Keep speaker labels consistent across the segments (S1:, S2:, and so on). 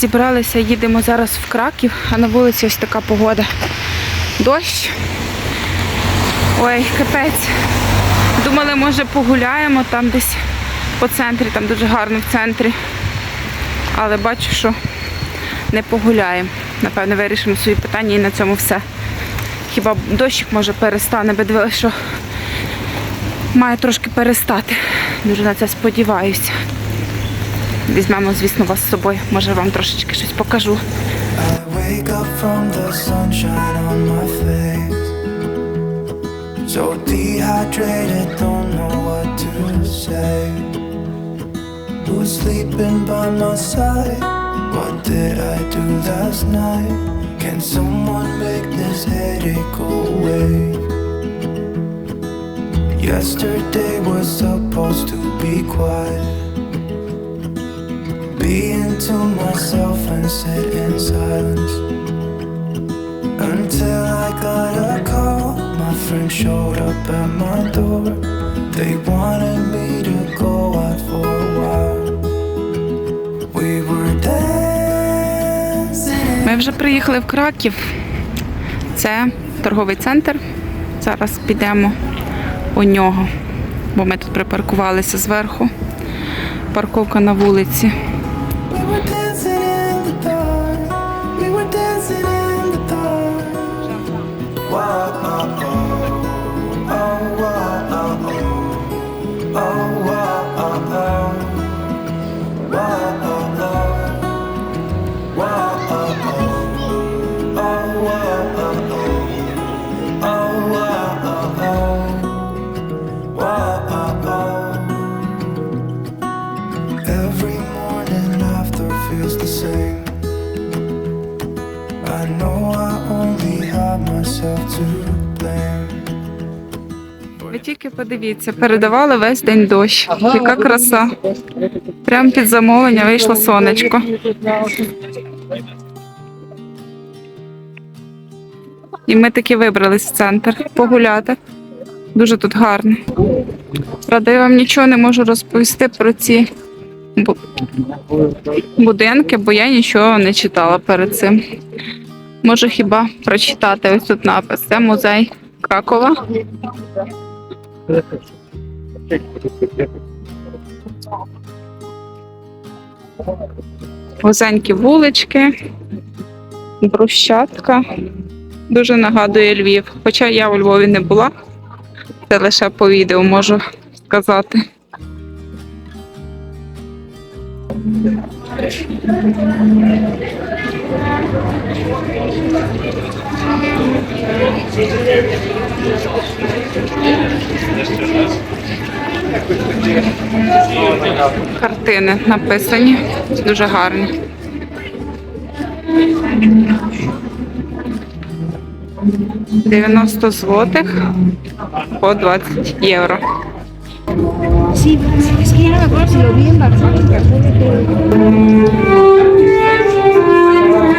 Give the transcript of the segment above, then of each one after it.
S1: Зібралися, їдемо зараз в Краків, а на вулиці ось така погода. Дощ. Ой, капець. Думали, може погуляємо там десь по центрі, там дуже гарно в центрі. Але бачу, що не погуляємо. Напевно, вирішимо свої питання і на цьому все. Хіба дощик може перестане, бо дивилася, що має трошки перестати. Дуже на це сподіваюся. Візьмемо, звісно, вас з собою. Може вам трошечки щось покажу.
S2: I wake up from the sunshine on my face. So dehydrated, don't know what to say. Who's sleeping by my side? What did I do last night? Can someone make this headache go away? Yesterday was supposed to be quiet. Being to myself and sit in silence Until I got a call My friend showed up at my door They wanted me to go out for a while We were dancing
S1: Ми вже приїхали в Краків. Це торговий центр. Зараз підемо у нього, бо ми тут припаркувалися зверху. Парковка на вулиці.
S2: Know.
S1: Ви тільки подивіться, передавали весь день дощ. Яка краса. Прямо під замовлення вийшло сонечко. І ми таки вибрались в центр погуляти. Дуже тут гарно. Правда, я вам нічого не можу розповісти про ці будинки, бо я нічого не читала перед цим. Можу хіба прочитати ось тут напис. Це музей Кракова. Вузенькі вулички, брусчатка. Дуже нагадує Львів. Хоча я у Львові не була. Це лише по відео можу сказати. Картини написані. Дуже гарні. Дев'яносто злотих по 20 євро.
S3: Sí, es que ya no me.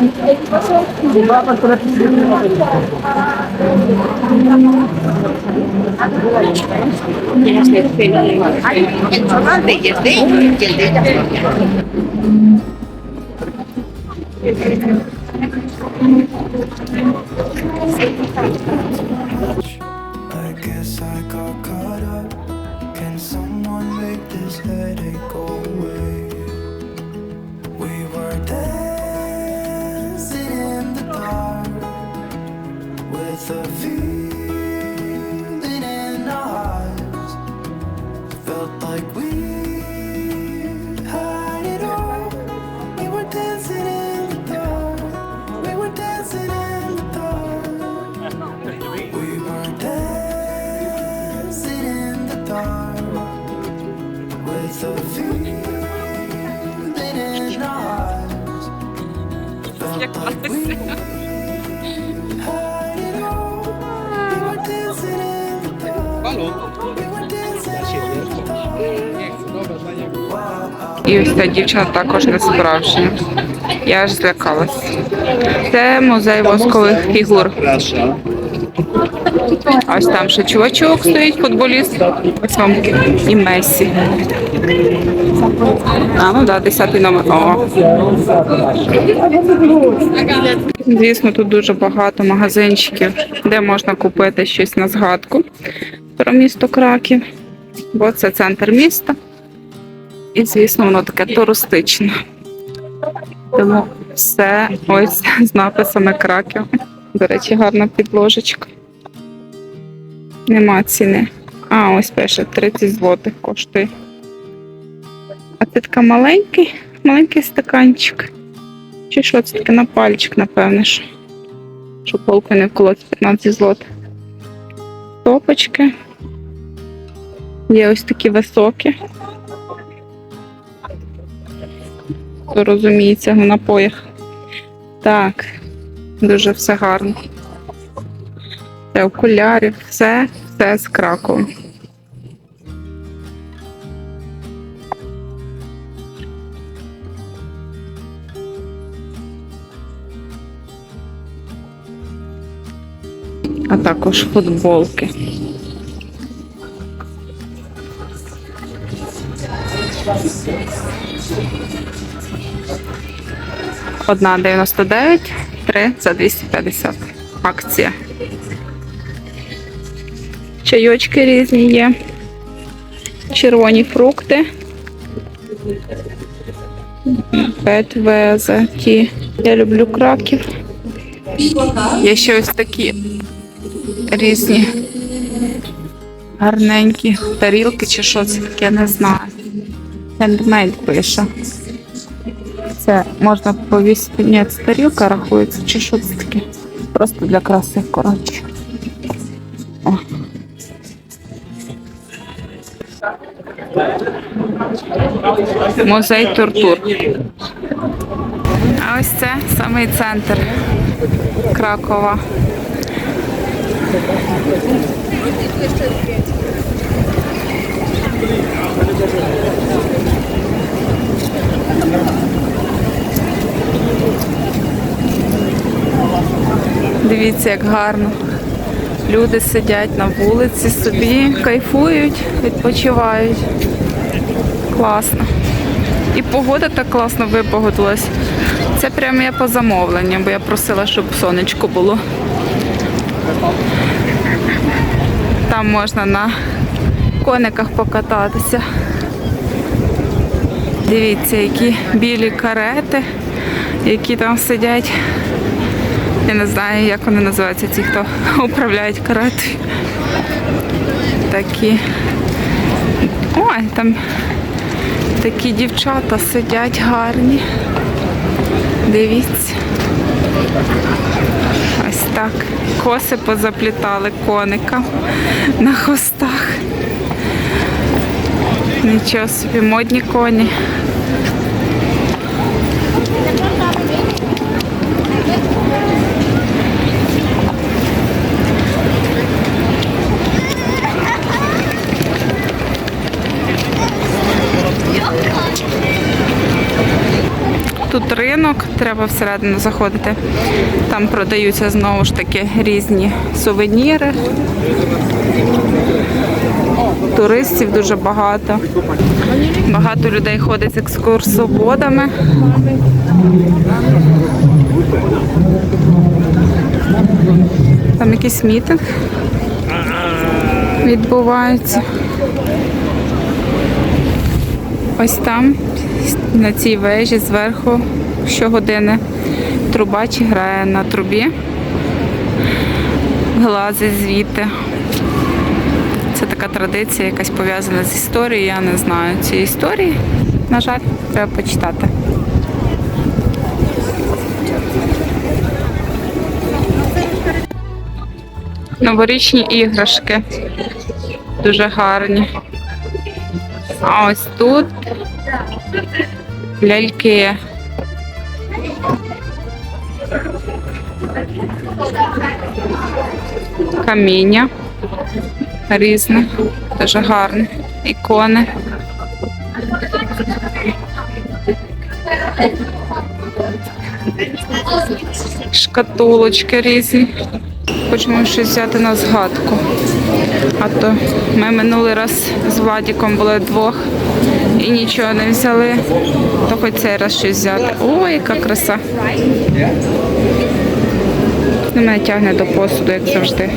S2: I guess I got caught up. Can someone make this headache go away?
S1: І ось ця дівчина також не справжня. Я аж злякалась. Це музей воскових фігур. Ось там ще чувачок стоїть, футболіст. Ось вам і Месі. А, ну так, да, 10 номер. О. Звісно, тут дуже багато магазинчиків, де можна купити щось на згадку про місто Краків, бо це центр міста. І, звісно, воно таке туристичне. Тому все ось з написами Краків. До речі, гарна підложечка. Нема ціни. А, ось пише 30 злотих коштує. А це така маленький, маленький стаканчик. Чи що це таке на пальчик, напевне, що. Щоб полку не вколоти 15 злотих. Топочки. Є ось такі високі. Хто розуміється на напоях. Так, дуже все гарно. Це окулярів, все, все з Кракова. А також футболки. Одна 99, три за 250. Акція. Чайочки різні є. Червоні фрукти. Пет везе ті. Я люблю краків. Є ще ось такі різні гарненькі тарілки чи що це таке, не знаю. Handmade пише. Це можна повісити. Ні, це тарілка рахується, чи що це таке? Просто для краси, коротше. О. Музей Тортур. А ось це самий центр Кракова. Дивіться, як гарно. Люди сидять на вулиці собі, кайфують, відпочивають. Класно. І погода так класно випогодилась. Це прямо я по замовленню, бо я просила, щоб сонечко було. Там можна на кониках покататися. Дивіться, які білі карети, які там сидять. Я не знаю, як вони називаються, ті, хто управляють каретою. Такі. Ой, там такі дівчата сидять гарні. Дивіться. Ось так. Коси позаплітали коникам на хвостах. Нічого собі, модні коні. Ринок, треба всередину заходити. Там продаються знову ж таки різні сувеніри. Туристів дуже багато. Багато людей ходить з екскурсоводами. Там якийсь мітинг відбувається. Ось там, на цій вежі, зверху, щогодини трубач грає на трубі, глазить звідти. Це така традиція, якась пов'язана з історією. Я не знаю цієї історії. На жаль, треба почитати. Новорічні іграшки. Дуже гарні. А ось тут ляльки. Каміння. різне, дуже гарне. Ікони. Шкатулочки різні. Хочемо щось взяти на згадку. А то ми минулий раз з Владіком були двох і нічого не взяли. То хоч цей раз щось взяти. Ой, яка краса. Ну, мене тягне до посуду, як завжди.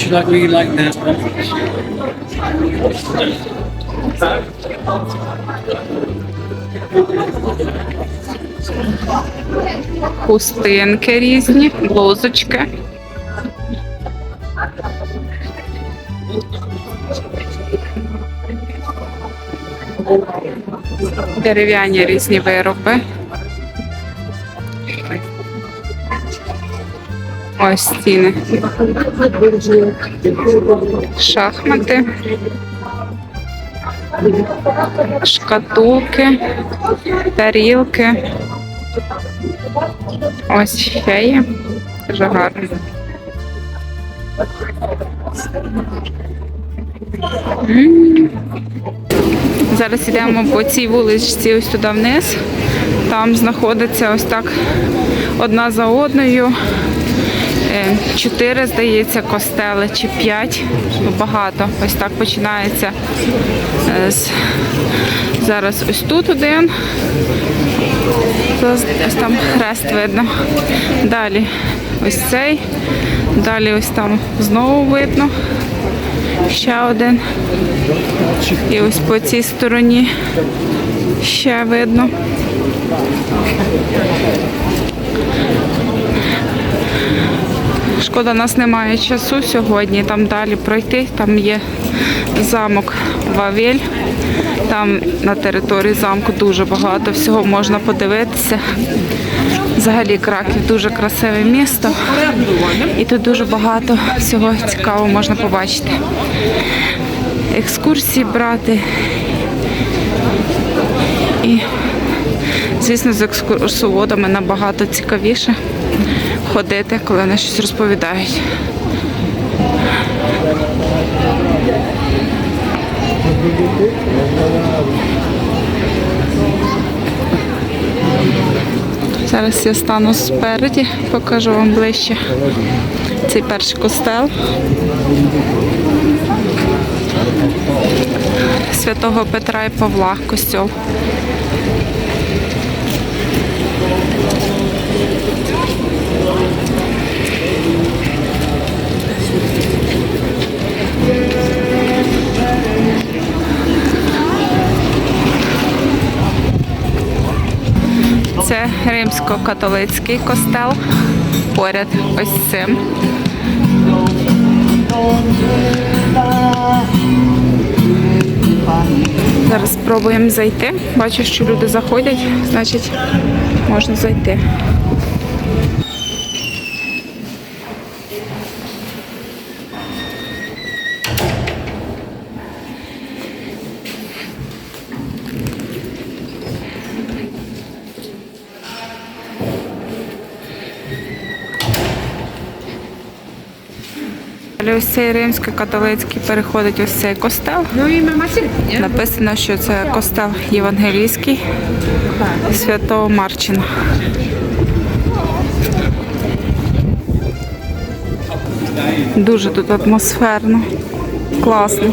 S4: You like really like that?
S1: Хустинки різні, блузочки. Дерев'яні різні вироби. Ось стіни. Шахмати. Шкатулки, тарілки. Ось ще є. Дуже гарно. Зараз йдемо по цій вуличці ось туди вниз. Там знаходиться ось так одна за одною. Е, Чотири, здається, костели чи п'ять. Багато. Ось так починається. е, Зараз ось тут один. Ось там хрест видно. Далі ось цей. Далі ось там знову видно. Ще один. І ось по цій стороні ще видно. Шкода, нас немає часу сьогодні. Там далі пройти. Там є замок Вавель. Там на території замку дуже багато всього можна подивитися. Взагалі Краків дуже красиве місто. І тут дуже багато всього цікавого можна побачити. Екскурсії брати. І, звісно, з екскурсоводами набагато цікавіше ходити, коли вони щось розповідають. Зараз я стану спереді, покажу вам ближче цей перший костел. Святого Петра і Павла костьол. Це римсько-католицький костел поряд ось цим. Зараз спробуємо зайти. Бачу, що люди заходять, значить можна зайти. Але ось цей римсько-католицький переходить ось цей костел. Написано, що це костел євангелійський святого Марчина. Дуже тут атмосферно, класно.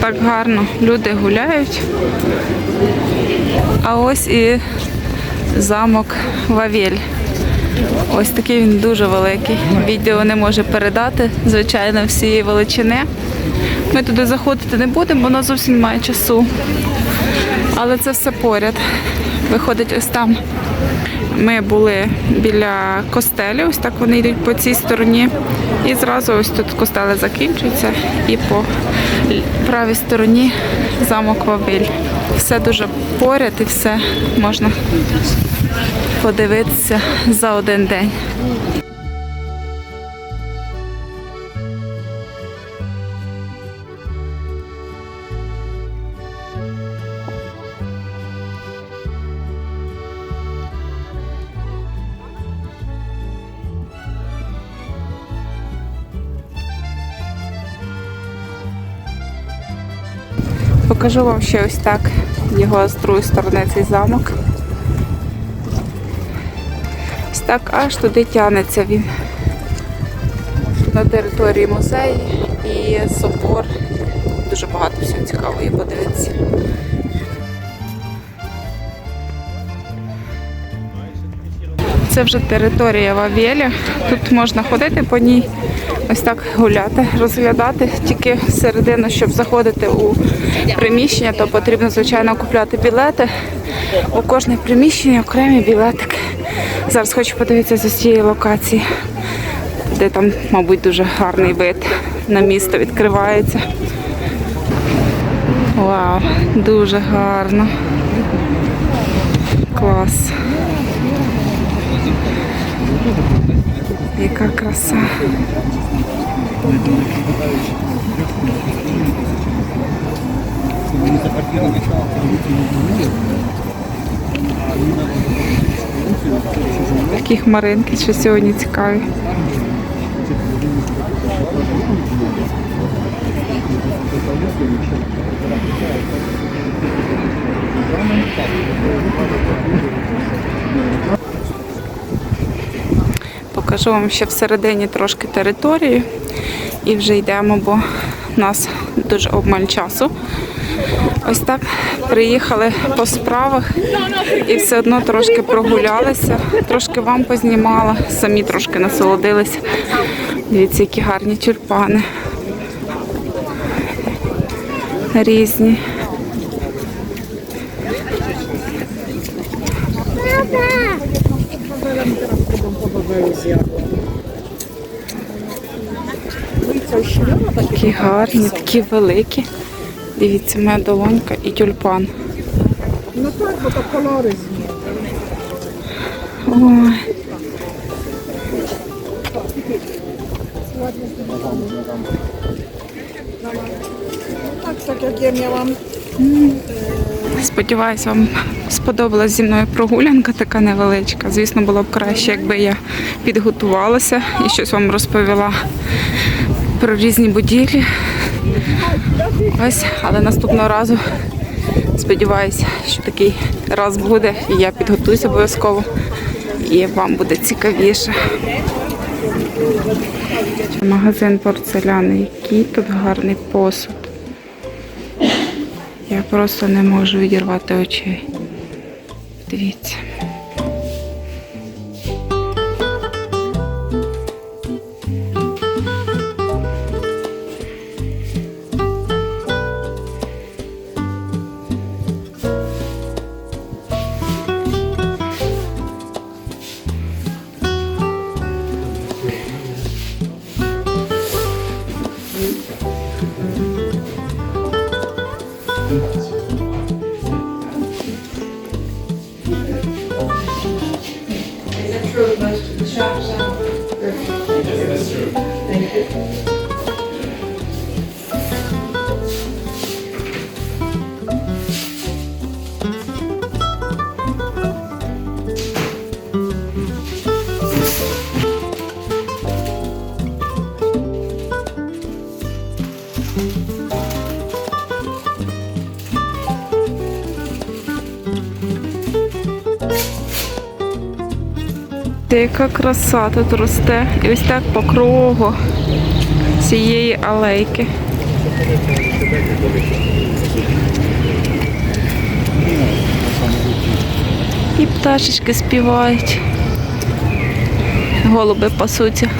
S1: Так гарно. Люди гуляють. А ось і замок Вавель. Ось такий він дуже великий. Відео не може передати, звичайно, всієї величини. Ми туди заходити не будемо, бо у нас зовсім немає часу. Але це все поряд. Виходить ось там. Ми були біля костелів, ось так вони йдуть по цій стороні. І зразу ось тут костели закінчуються. І по правій стороні замок Вавиль. Все дуже поряд і все можна подивитися за один день. Покажу вам ще ось так його з другої сторони цей замок. Так аж туди тягнеться він. На території музею і собор. Дуже багато всього цікавого подивитися. Це вже територія Вавєля. Тут можна ходити по ній, ось так гуляти, розглядати. Тільки всередину, щоб заходити у приміщення, то потрібно, звичайно, купляти білети. У кожне приміщення окремі білетики. Зараз хочу подивитися з цієї локації, де там, мабуть, дуже гарний вид на місто відкривається. Вау, дуже гарно. Клас. Яка краса. Такі хмаринки, що сьогодні цікаві. Покажу вам ще всередині трошки території і вже йдемо, бо у нас дуже обмаль часу. Ось так приїхали по справах і все одно трошки прогулялися, трошки вам познімала, самі трошки насолодилися. Дивіться, які гарні тюльпани. Різні. Такі гарні, такі великі. Дивіться, моя долонька і тюльпан.
S3: Tak, bo to kolory
S1: Ой,
S3: Tak, tak jak ja miałam
S1: сподіваюсь, вам сподобалась зі мною прогулянка така невеличка. Звісно, було б краще, якби я підготувалася і щось вам розповіла про різні будівлі. Ось, але наступного разу сподіваюся, що такий раз буде, і я підготуюся обов'язково, і вам буде цікавіше. Магазин порцеляни, який тут гарний посуд. Я просто не можу відірвати очей. Дивіться. Та яка краса тут росте. І ось так по кругу цієї алейки. І пташечки співають. Голуби пасуться.